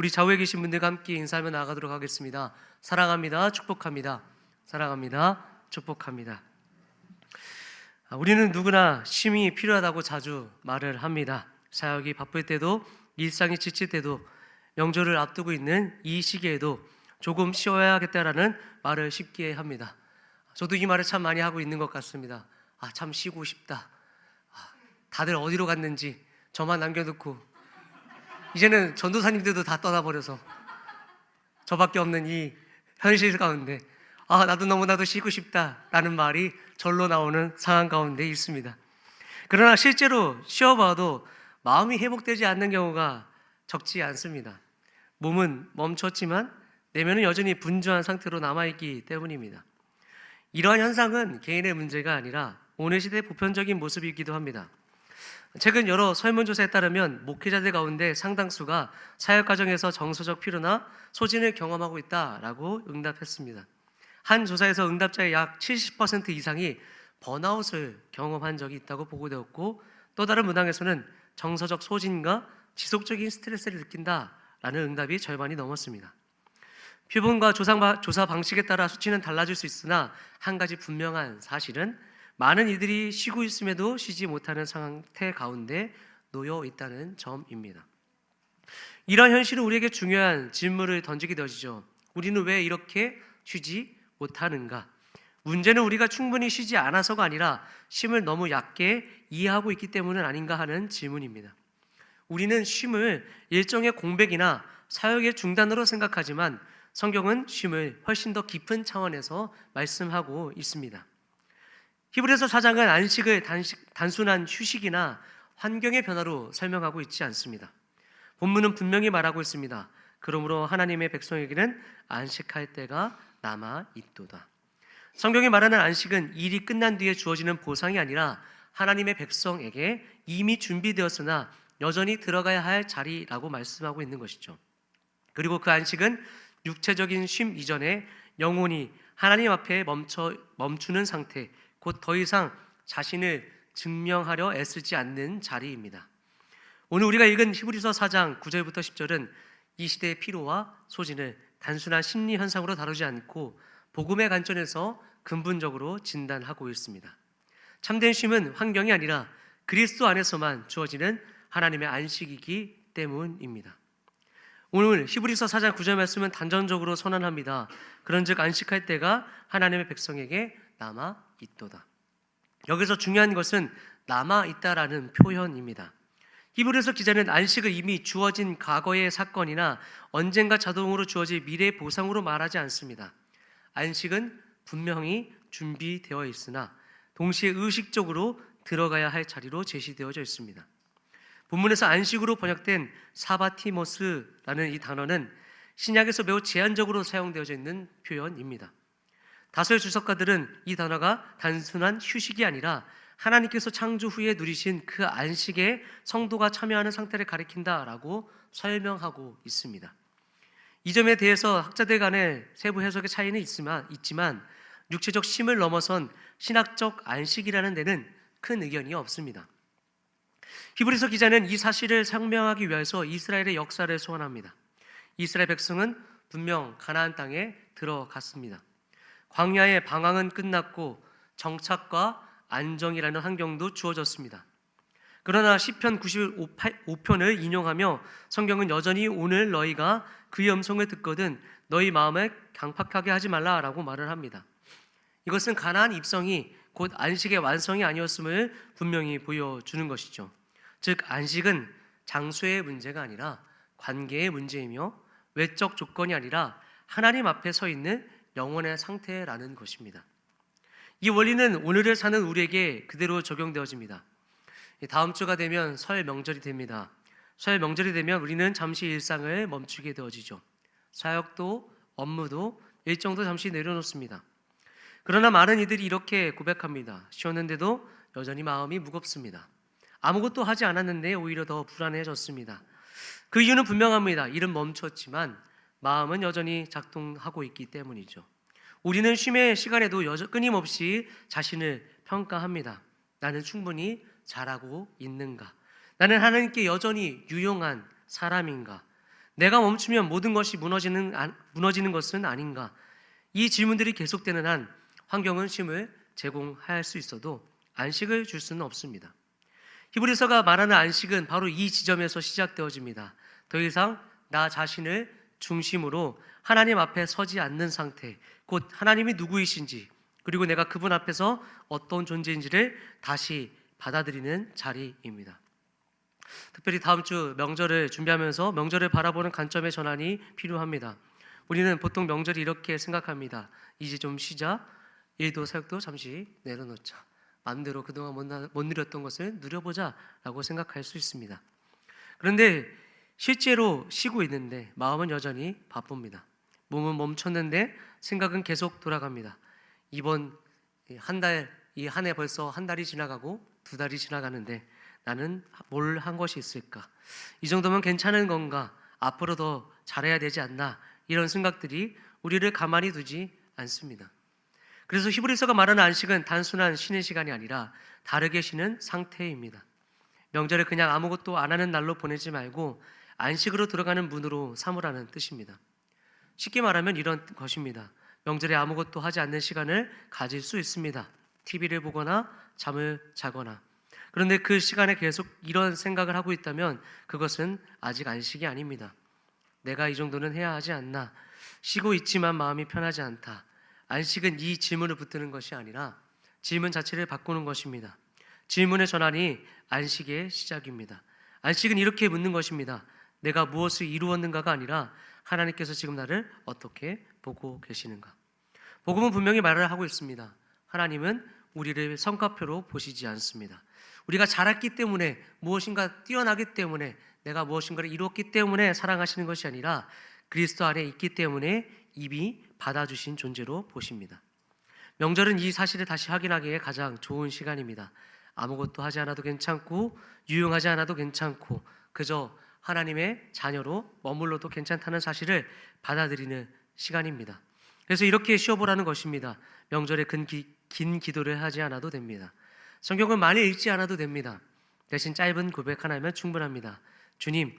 우리 좌우에 계신 분들과 함께 인사하며 나아가도록 하겠습니다. 사랑합니다. 축복합니다. 사랑합니다. 축복합니다. 아, 우리는 누구나 쉼이 필요하다고 자주 말을 합니다. 사역이 바쁠 때도 일상이 지칠 때도 명절을 앞두고 있는 이 시기에도 조금 쉬어야겠다라는 말을 쉽게 합니다. 저도 이 말을 참 많이 하고 있는 것 같습니다. 아, 참 쉬고 싶다. 아, 다들 어디로 갔는지 저만 남겨놓고 이제는 전도사님들도 다 떠나버려서 저밖에 없는 이 현실 가운데 아 나도 너무나도 쉬고 싶다라는 말이 절로 나오는 상황 가운데 있습니다. 그러나 실제로 쉬어봐도 마음이 회복되지 않는 경우가 적지 않습니다. 몸은 멈췄지만 내면은 여전히 분주한 상태로 남아있기 때문입니다. 이러한 현상은 개인의 문제가 아니라 오늘 시대의 보편적인 모습이기도 합니다. 최근 여러 설문조사에 따르면 목회자들 가운데 상당수가 사역 과정에서 정서적 피로나 소진을 경험하고 있다라고 응답했습니다. 한 조사에서 응답자의 약 70% 이상이 번아웃을 경험한 적이 있다고 보고되었고 또 다른 문항에서는 정서적 소진과 지속적인 스트레스를 느낀다라는 응답이 절반이 넘었습니다. 표본과 조사, 방식에 따라 수치는 달라질 수 있으나 한 가지 분명한 사실은 많은 이들이 쉬고 있음에도 쉬지 못하는 상태 가운데 놓여 있다는 점입니다. 이런 현실은 우리에게 중요한 질문을 던지게 되어지죠. 우리는 왜 이렇게 쉬지 못하는가? 문제는 우리가 충분히 쉬지 않아서가 아니라 쉼을 너무 얕게 이해하고 있기 때문은 아닌가 하는 질문입니다. 우리는 쉼을 일종의 공백이나 사역의 중단으로 생각하지만 성경은 쉼을 훨씬 더 깊은 차원에서 말씀하고 있습니다. 히브리서 4장은 안식을 단식, 단순한 휴식이나 환경의 변화로 설명하고 있지 않습니다. 본문은 분명히 말하고 있습니다. 그러므로 하나님의 백성에게는 안식할 때가 남아 있도다. 성경이 말하는 안식은 일이 끝난 뒤에 주어지는 보상이 아니라 하나님의 백성에게 이미 준비되었으나 여전히 들어가야 할 자리라고 말씀하고 있는 것이죠. 그리고 그 안식은 육체적인 쉼 이전에 영혼이 하나님 앞에 멈춰 멈추는 상태, 곧 더 이상 자신을 증명하려 애쓰지 않는 자리입니다. 오늘 우리가 읽은 히브리서 4장 9절부터 10절은 이 시대의 피로와 소진을 단순한 심리 현상으로 다루지 않고 복음의 관점에서 근본적으로 진단하고 있습니다. 참된 쉼은 환경이 아니라 그리스도 안에서만 주어지는 하나님의 안식이기 때문입니다. 오늘 히브리서 4장 9절 말씀은 단전적으로 선언합니다. 그런즉 안식할 때가 하나님의 백성에게 남아 있도다. 여기서 중요한 것은 남아 있다라는 표현입니다. 히브리서 기자는 안식을 이미 주어진 과거의 사건이나 언젠가 자동으로 주어질 미래 보상으로 말하지 않습니다. 안식은 분명히 준비되어 있으나 동시에 의식적으로 들어가야 할 자리로 제시되어져 있습니다. 본문에서 안식으로 번역된 사바티모스라는 이 단어는 신약에서 매우 제한적으로 사용되어져 있는 표현입니다. 다수의 주석가들은 이 단어가 단순한 휴식이 아니라 하나님께서 창조 후에 누리신 그 안식에 성도가 참여하는 상태를 가리킨다라고 설명하고 있습니다. 이 점에 대해서 학자들 간의 세부 해석의 차이는 있지만, 있지만 육체적 쉼을 넘어선 신학적 안식이라는 데는 큰 의견이 없습니다. 히브리서 기자는 이 사실을 설명하기 위해서 이스라엘의 역사를 소환합니다. 이스라엘 백성은 분명 가나안 땅에 들어갔습니다. 광야의 방황은 끝났고 정착과 안정이라는 환경도 주어졌습니다. 그러나 시편 95편을 인용하며 성경은 여전히 오늘 너희가 그의 음성을 듣거든 너희 마음을 강팍하게 하지 말라라고 말을 합니다. 이것은 가나안 입성이 곧 안식의 완성이 아니었음을 분명히 보여주는 것이죠. 즉 안식은 장소의 문제가 아니라 관계의 문제이며 외적 조건이 아니라 하나님 앞에 서 있는 영혼의 상태라는 것입니다. 이 원리는 오늘을 사는 우리에게 그대로 적용되어집니다. 다음 주가 되면 설 명절이 됩니다. 설 명절이 되면 우리는 잠시 일상을 멈추게 되어지죠. 사역도 업무도 일정도 잠시 내려놓습니다. 그러나 많은 이들이 이렇게 고백합니다. 쉬었는데도 여전히 마음이 무겁습니다. 아무것도 하지 않았는데 오히려 더 불안해졌습니다. 그 이유는 분명합니다. 일은 멈췄지만 마음은 여전히 작동하고 있기 때문이죠. 우리는 쉼의 시간에도 여전 끊임없이 자신을 평가합니다. 나는 충분히 잘하고 있는가? 나는 하나님께 여전히 유용한 사람인가? 내가 멈추면 모든 것이 무너지는 안- 무너지는 것은 아닌가? 이 질문들이 계속되는 한 환경은 쉼을 제공할 수 있어도 안식을 줄 수는 없습니다. 히브리서가 말하는 안식은 바로 이 지점에서 시작되어집니다. 더 이상 나 자신을 중심으로 하나님 앞에 서지 않는 상태, 곧 하나님이 누구이신지, 그리고 내가 그분 앞에서 어떤 존재인지를 다시 받아들이는 자리입니다. 특별히 다음 주 명절을 준비하면서 명절을 바라보는 관점의 전환이 필요합니다. 우리는 보통 명절이 이렇게 생각합니다. 이제 좀 쉬자. 일도 사역도 잠시 내려놓자. 마음대로 그동안 못, 나- 못 누렸던 것을 누려보자 라고 생각할 수 있습니다. 그런데 실제로 쉬고 있는데 마음은 여전히 바쁩니다. 몸은 멈췄는데 생각은 계속 돌아갑니다. 이번 한 달, 이 한 해 벌써 한 달이 지나가고 두 달이 지나가는데 나는 뭘 한 것이 있을까? 이 정도면 괜찮은 건가? 앞으로 더 잘해야 되지 않나? 이런 생각들이 우리를 가만히 두지 않습니다. 그래서 히브리서가 말하는 안식은 단순한 쉬는 시간이 아니라 다르게 쉬는 상태입니다. 명절을 그냥 아무것도 안 하는 날로 보내지 말고 안식으로 들어가는 문으로 삼으라는 뜻입니다. 쉽게 말하면 이런 것입니다. 명절에 아무것도 하지 않는 시간을 가질 수 있습니다. TV를 보거나 잠을 자거나. 그런데 그 시간에 계속 이런 생각을 하고 있다면 그것은 아직 안식이 아닙니다. 내가 이 정도는 해야 하지 않나. 쉬고 있지만 마음이 편하지 않다. 안식은 이 질문을 붙드는 것이 아니라 질문 자체를 바꾸는 것입니다. 질문의 전환이 안식의 시작입니다. 안식은 이렇게 묻는 것입니다. 내가 무엇을 이루었는가가 아니라 하나님께서 지금 나를 어떻게 보고 계시는가. 복음은 분명히 말을 하고 있습니다. 하나님은 우리를 성과표로 보시지 않습니다. 우리가 잘했기 때문에 무엇인가 뛰어나기 때문에 내가 무엇인가를 이루었기 때문에 사랑하시는 것이 아니라 그리스도 안에 있기 때문에 이미 받아주신 존재로 보십니다. 명절은 이 사실을 다시 확인하기에 가장 좋은 시간입니다. 아무것도 하지 않아도 괜찮고 유용하지 않아도 괜찮고 그저 하나님의 자녀로 머물러도 괜찮다는 사실을 받아들이는 시간입니다. 그래서 이렇게 쉬어보라는 것입니다. 명절에 긴, 기, 긴 기도를 하지 않아도 됩니다. 성경을 많이 읽지 않아도 됩니다. 대신 짧은 고백 하나면 충분합니다. 주님,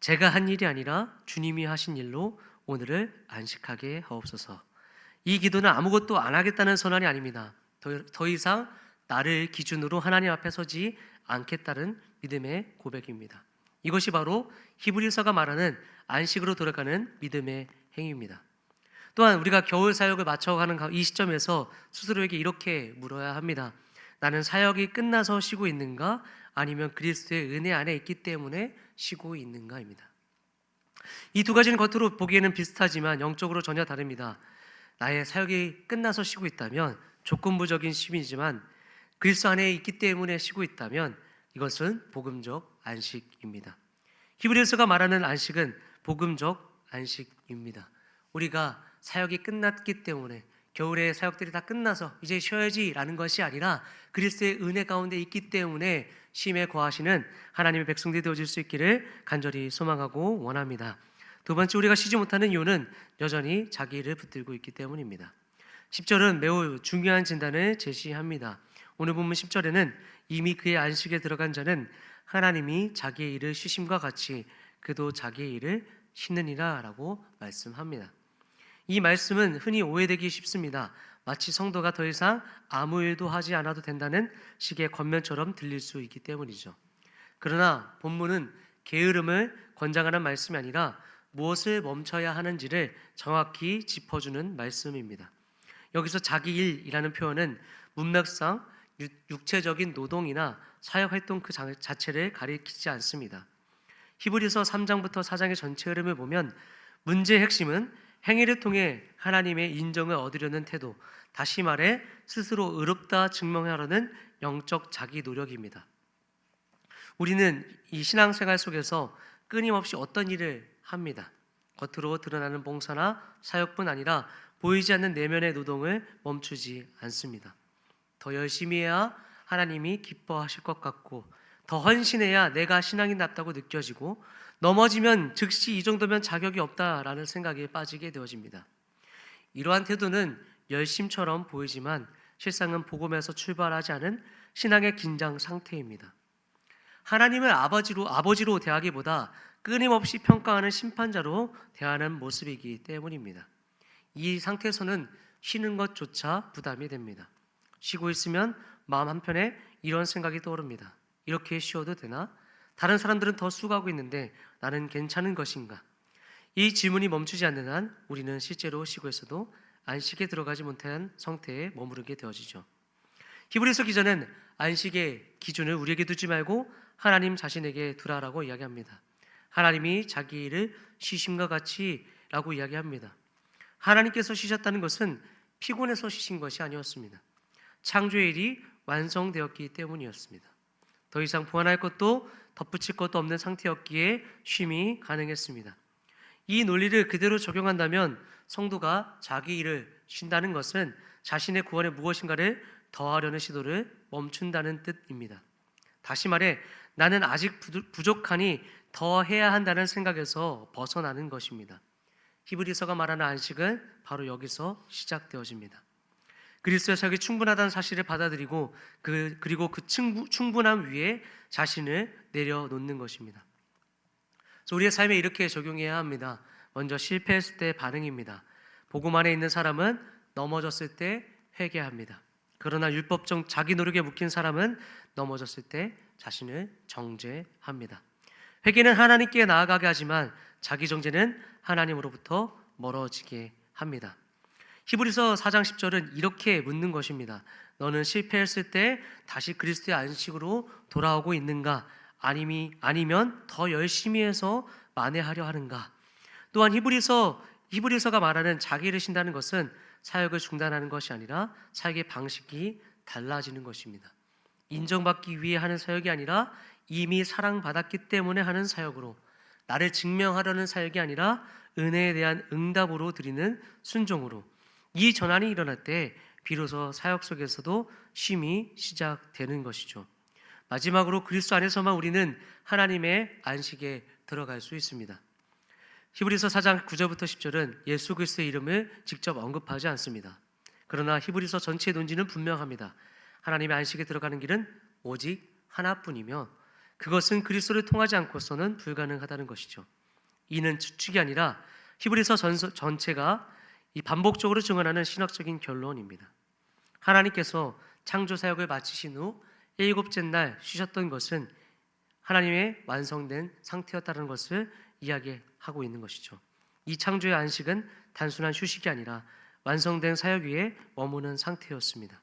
제가 한 일이 아니라 주님이 하신 일로 오늘을 안식하게 하옵소서. 이 기도는 아무것도 안 하겠다는 선언이 아닙니다. 더, 더 이상 나를 기준으로 하나님 앞에 서지 않겠다는 믿음의 고백입니다. 이것이 바로 히브리서가 말하는 안식으로 돌아가는 믿음의 행위입니다. 또한 우리가 겨울 사역을 마쳐가는 이 시점에서 스스로에게 이렇게 물어야 합니다. 나는 사역이 끝나서 쉬고 있는가? 아니면 그리스도의 은혜 안에 있기 때문에 쉬고 있는가입니다. 이 두 가지는 겉으로 보기에는 비슷하지만 영적으로 전혀 다릅니다. 나의 사역이 끝나서 쉬고 있다면 조건부적인 쉼이지만 그리스도 안에 있기 때문에 쉬고 있다면 이것은 복음적 안식입니다. 히브리서가 말하는 안식은 복음적 안식입니다. 우리가 사역이 끝났기 때문에 겨울에 사역들이 다 끝나서 이제 쉬어야지라는 것이 아니라 그리스도의 은혜 가운데 있기 때문에 쉼에 거하시는 하나님의 백성들이 되어질 수 있기를 간절히 소망하고 원합니다. 두 번째 우리가 쉬지 못하는 이유는 여전히 자기 일을 붙들고 있기 때문입니다. 10절은 매우 중요한 진단을 제시합니다. 오늘 본문 10절에는 이미 그의 안식에 들어간 자는 하나님이 자기의 일을 쉬심과 같이 그도 자기의 일을 쉬느니라라고 말씀합니다. 이 말씀은 흔히 오해되기 쉽습니다. 마치 성도가 더 이상 아무 일도 하지 않아도 된다는 식의 권면처럼 들릴 수 있기 때문이죠. 그러나 본문은 게으름을 권장하는 말씀이 아니라 무엇을 멈춰야 하는지를 정확히 짚어주는 말씀입니다. 여기서 자기 일이라는 표현은 문맥상 육체적인 노동이나 사역 활동 그 자체를 가리키지 않습니다. 히브리서 3장부터 4장의 전체 흐름을 보면 문제의 핵심은 행위를 통해 하나님의 인정을 얻으려는 태도, 다시 말해 스스로 의롭다 증명하려는 영적 자기 노력입니다. 우리는 이 신앙생활 속에서 끊임없이 어떤 일을 합니다. 겉으로 드러나는 봉사나 사역뿐 아니라 보이지 않는 내면의 노동을 멈추지 않습니다. 더 열심히 해야 하나님이 기뻐하실 것 같고 더 헌신해야 내가 신앙이 낫다고 느껴지고 넘어지면 즉시 이 정도면 자격이 없다라는 생각에 빠지게 되어집니다. 이러한 태도는 열심처럼 보이지만 실상은 복음에서 출발하지 않은 신앙의 긴장 상태입니다. 하나님을 아버지로 아버지로 대하기보다 끊임없이 평가하는 심판자로 대하는 모습이기 때문입니다. 이 상태에서는 쉬는 것조차 부담이 됩니다. 쉬고 있으면 마음 한편에 이런 생각이 떠오릅니다. 이렇게 쉬어도 되나? 다른 사람들은 더 수고하고 있는데 나는 괜찮은 것인가? 이 질문이 멈추지 않는 한 우리는 실제로 쉬고 있어도 안식에 들어가지 못한 상태에 머무르게 되어지죠. 히브리서 기자는 안식의 기준을 우리에게 두지 말고 하나님 자신에게 두라라고 이야기합니다. 하나님이 자기 일을 쉬심과 같이라고 이야기합니다. 하나님께서 쉬셨다는 것은 피곤해서 쉬신 것이 아니었습니다. 창조의 일이 완성되었기 때문이었습니다. 더 이상 보완할 것도 덧붙일 것도 없는 상태였기에 쉼이 가능했습니다. 이 논리를 그대로 적용한다면 성도가 자기 일을 쉰다는 것은 자신의 구원에 무엇인가를 더하려는 시도를 멈춘다는 뜻입니다. 다시 말해 나는 아직 부족하니 더 해야 한다는 생각에서 벗어나는 것입니다. 히브리서가 말하는 안식은 바로 여기서 시작되어집니다. 그리스도의 사역이 충분하다는 사실을 받아들이고 그 그리고 그 충분 함 위에 자신을 내려놓는 것입니다. 그래서 우리의 삶에 이렇게 적용해야 합니다. 먼저 실패했을 때 반응입니다. 복음 안에 있는 사람은 넘어졌을 때 회개합니다. 그러나 율법적 자기 노력에 묶인 사람은 넘어졌을 때 자신을 정죄합니다. 회개는 하나님께 나아가게 하지만 자기 정죄는 하나님으로부터 멀어지게 합니다. 히브리서 4장 10절은 이렇게 묻는 것입니다. 너는 실패했을 때 다시 그리스도의 안식으로 돌아오고 있는가? 아니미, 아니면 더 열심히 해서 만회하려 하는가? 또한 히브리서 히브리서가 말하는 자기를 신다는 것은 사역을 중단하는 것이 아니라 사역의 방식이 달라지는 것입니다. 인정받기 위해 하는 사역이 아니라 이미 사랑받았기 때문에 하는 사역으로 나를 증명하려는 사역이 아니라 은혜에 대한 응답으로 드리는 순종으로 이 전환이 일어날 때 비로소 사역 속에서도 쉼이 시작되는 것이죠. 마지막으로 그리스도 안에서만 우리는 하나님의 안식에 들어갈 수 있습니다. 히브리서 4장 9절부터 10절은 예수 그리스도의 이름을 직접 언급하지 않습니다. 그러나 히브리서 전체의 논지는 분명합니다. 하나님의 안식에 들어가는 길은 오직 하나뿐이며 그것은 그리스도를 통하지 않고서는 불가능하다는 것이죠. 이는 추측이 아니라 히브리서 전체가 이 반복적으로 증언하는 신학적인 결론입니다. 하나님께서 창조 사역을 마치신 후 일곱째 날 쉬셨던 것은 하나님의 완성된 상태였다는 것을 이야기하고 있는 것이죠. 이 창조의 안식은 단순한 휴식이 아니라 완성된 사역 위에 머무는 상태였습니다.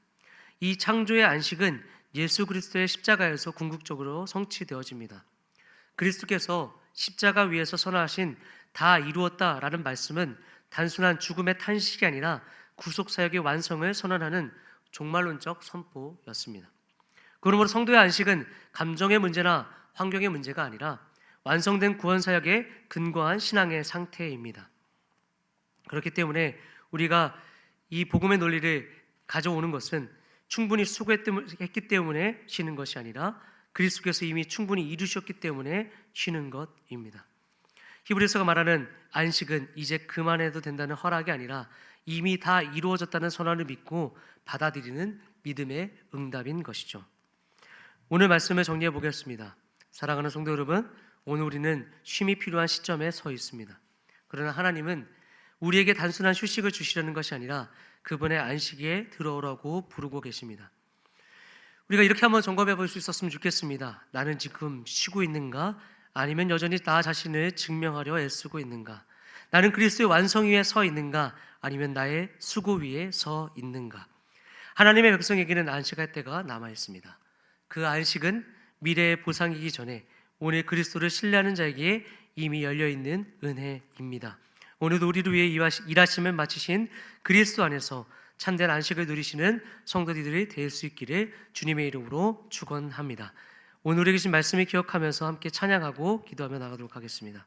이 창조의 안식은 예수 그리스도의 십자가에서 궁극적으로 성취되어집니다. 그리스도께서 십자가 위에서 선하신 다 이루었다라는 말씀은 단순한 죽음의 탄식이 아니라 구속 사역의 완성을 선언하는 종말론적 선포였습니다. 그러므로 성도의 안식은 감정의 문제나 환경의 문제가 아니라 완성된 구원 사역의 근거한 신앙의 상태입니다. 그렇기 때문에 우리가 이 복음의 논리를 가져오는 것은 충분히 수고했기 때문에 쉬는 것이 아니라 그리스도께서 이미 충분히 이루셨기 때문에 쉬는 것입니다. 히브리서가 말하는 안식은 이제 그만해도 된다는 허락이 아니라 이미 다 이루어졌다는 선언을 믿고 받아들이는 믿음의 응답인 것이죠. 오늘 말씀을 정리해 보겠습니다. 사랑하는 성도 여러분, 오늘 우리는 쉼이 필요한 시점에 서 있습니다. 그러나 하나님은 우리에게 단순한 휴식을 주시려는 것이 아니라 그분의 안식에 들어오라고 부르고 계십니다. 우리가 이렇게 한번 점검해 볼 수 있었으면 좋겠습니다. 나는 지금 쉬고 있는가? 아니면 여전히 나 자신을 증명하려 애쓰고 있는가? 나는 그리스도의 완성 위에 서 있는가? 아니면 나의 수고 위에 서 있는가? 하나님의 백성에게는 안식할 때가 남아 있습니다. 그 안식은 미래의 보상이기 전에 오늘 그리스도를 신뢰하는 자에게 이미 열려 있는 은혜입니다. 오늘도 우리를 위해 일하심을 마치신 그리스도 안에서 참된 안식을 누리시는 성도들이 될 수 있기를 주님의 이름으로 축원합니다. 오늘 우리에게 주신 말씀을 기억하면서 함께 찬양하고 기도하며 나가도록 하겠습니다.